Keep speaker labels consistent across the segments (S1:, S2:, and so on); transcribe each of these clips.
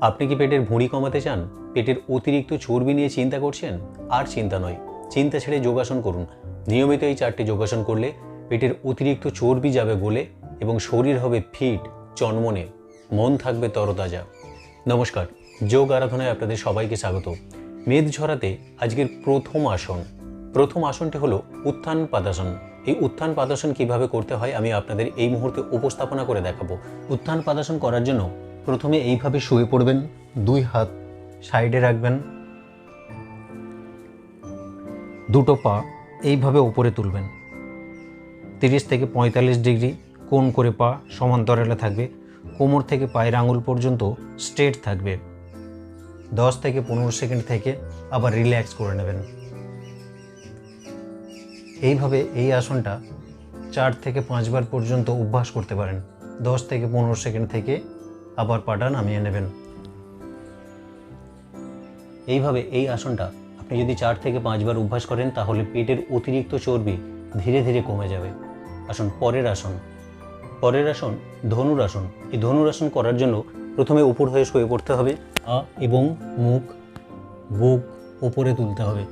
S1: আপনি কি পেটের ভুঁড়ি কমাতে চান? পেটের অতিরিক্ত চর্বি নিয়ে চিন্তা করছেন? আর চিন্তা নয়, চিন্তা ছেড়ে যোগাসন করুন। নিয়মিত এই চারটি যোগাসন করলে পেটের অতিরিক্ত চর্বি যাবে গলে এবং শরীর হবে ফিট, চনমনে। মন থাকবে তরতাজা। নমস্কার, যোগ আরাধনায় আপনাদের সবাইকে স্বাগত। মেদ ঝরাতে আজকের প্রথম আসন। প্রথম আসনটি হলো উত্থান পাদাসন। এই উত্থান পাদাসন কীভাবে করতে হয় আমি আপনাদের এই মুহূর্তে উপস্থাপনা করে দেখাবো। উত্থান পাদাসন করার জন্য প্রথমে এইভাবে শুয়ে পড়বেন, দুই হাত সাইডে রাখবেন। দুটো পা এইভাবে উপরে তুলবেন। তিরিশ থেকে পঁয়তাল্লিশ ডিগ্রি কোণ করে পা সমান্তরালে থাকবে। কোমর থেকে পায়ের আঙুল পর্যন্ত স্ট্রেট থাকবে। দশ থেকে পনেরো সেকেন্ড থেকে আবার রিল্যাক্স করে নেবেন। এইভাবে এই আসনটা চার থেকে পাঁচবার পর্যন্ত অভ্যাস করতে পারেন। দশ থেকে পনেরো সেকেন্ড থেকে আবার পাটা নামিয়ে নেবেন। এইভাবে এই আসনটা আপনি যদি চার থেকে পাঁচবার অভ্যাস করেন, তাহলে পেটের অতিরিক্ত চর্বি ধীরে ধীরে কমে যাবে। আসুন, পরের আসন। পরের আসন ধনুরাসন এই ধনুরাসন করার জন্য প্রথমে উপর হয়ে শুয়ে পড়তে হবে। এবং মুখ, বুক উপরে তুলতে হবে।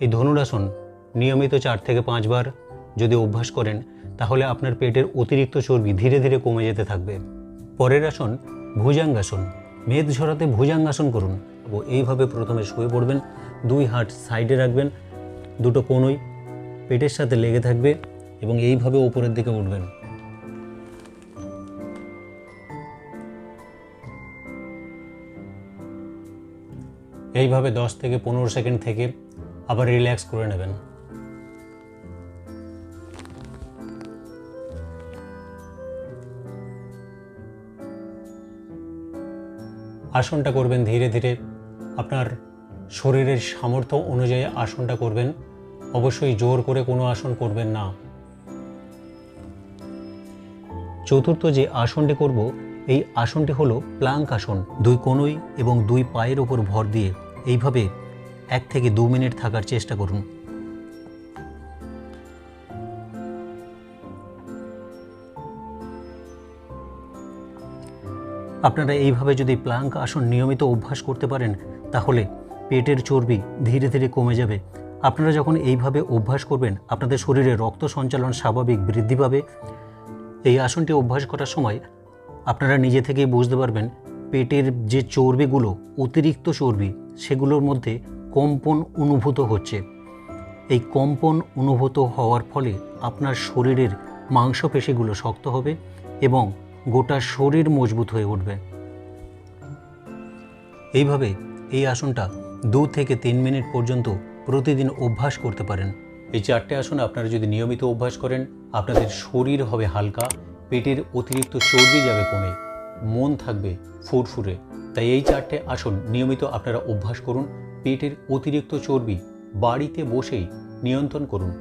S1: এই ধনুরাসন নিয়মিত চার থেকে পাঁচবার যদি অভ্যাস করেন, তাহলে আপনার পেটের অতিরিক্ত চর্বি ধীরে ধীরে কমে যেতে থাকবে। পরের আসন, ভুজাঙ্গাসন। মেদ ঝরাতে ভুজাঙ্গাসন করুন ও এইভাবে প্রথমে শুয়ে পড়বেন, দুই হাত সাইডে রাখবেন, দুটো কোনোই পেটের সাথে লেগে থাকবে এবং এইভাবে ওপরের দিকে উঠবেন। এইভাবে দশ থেকে পনেরো সেকেন্ড থেকে আবার রিল্যাক্স করে নেবেন। আসনটা করবেন ধীরে ধীরে। আপনার শরীরের সামর্থ্য অনুযায়ী আসনটা করবেন। অবশ্যই জোর করে কোনো আসন করবেন না। চতুর্থ যে আসনটি করব, এই আসনটি হলো প্লাঙ্ক আসন। দুই কোনোই এবং দুই পায়ের ওপর ভর দিয়ে। এইভাবে এক থেকে দু মিনিট থাকার চেষ্টা করুন। আপনারা এইভাবে যদি প্লাঙ্ক আসন নিয়মিত অভ্যাস করতে পারেন, তাহলে পেটের চর্বি ধীরে ধীরে কমে যাবে। আপনারা যখন এইভাবে অভ্যাস করবেন, আপনাদের শরীরে রক্ত সঞ্চালন স্বাভাবিক বৃদ্ধি পাবে। এই আসনটি অভ্যাস করার সময় আপনারা নিজে থেকেই বুঝতে পারবেন, পেটের যে চর্বিগুলো, অতিরিক্ত চর্বি, সেগুলোর মধ্যে কম্পন অনুভূত হচ্ছে। এই কম্পন অনুভূত হওয়ার ফলে আপনার শরীরের মাংসপেশিগুলো শক্ত হবে এবং গোটা শরীর মজবুত হয়ে উঠবে। এইভাবে এই আসনটা দু থেকে তিন মিনিট পর্যন্ত প্রতিদিন অভ্যাস করতে পারেন। এই চারটে আসন আপনারা যদি নিয়মিত অভ্যাস করেন, আপনাদের শরীর হবে হালকা, পেটের অতিরিক্ত চর্বি যাবে কমে, মন থাকবে ফুরফুরে। তাই এই চারটে আসন নিয়মিত আপনারা অভ্যাস করুন পেটের অতিরিক্ত চর্বি বাড়িতে বসেই নিয়ন্ত্রণ করুন।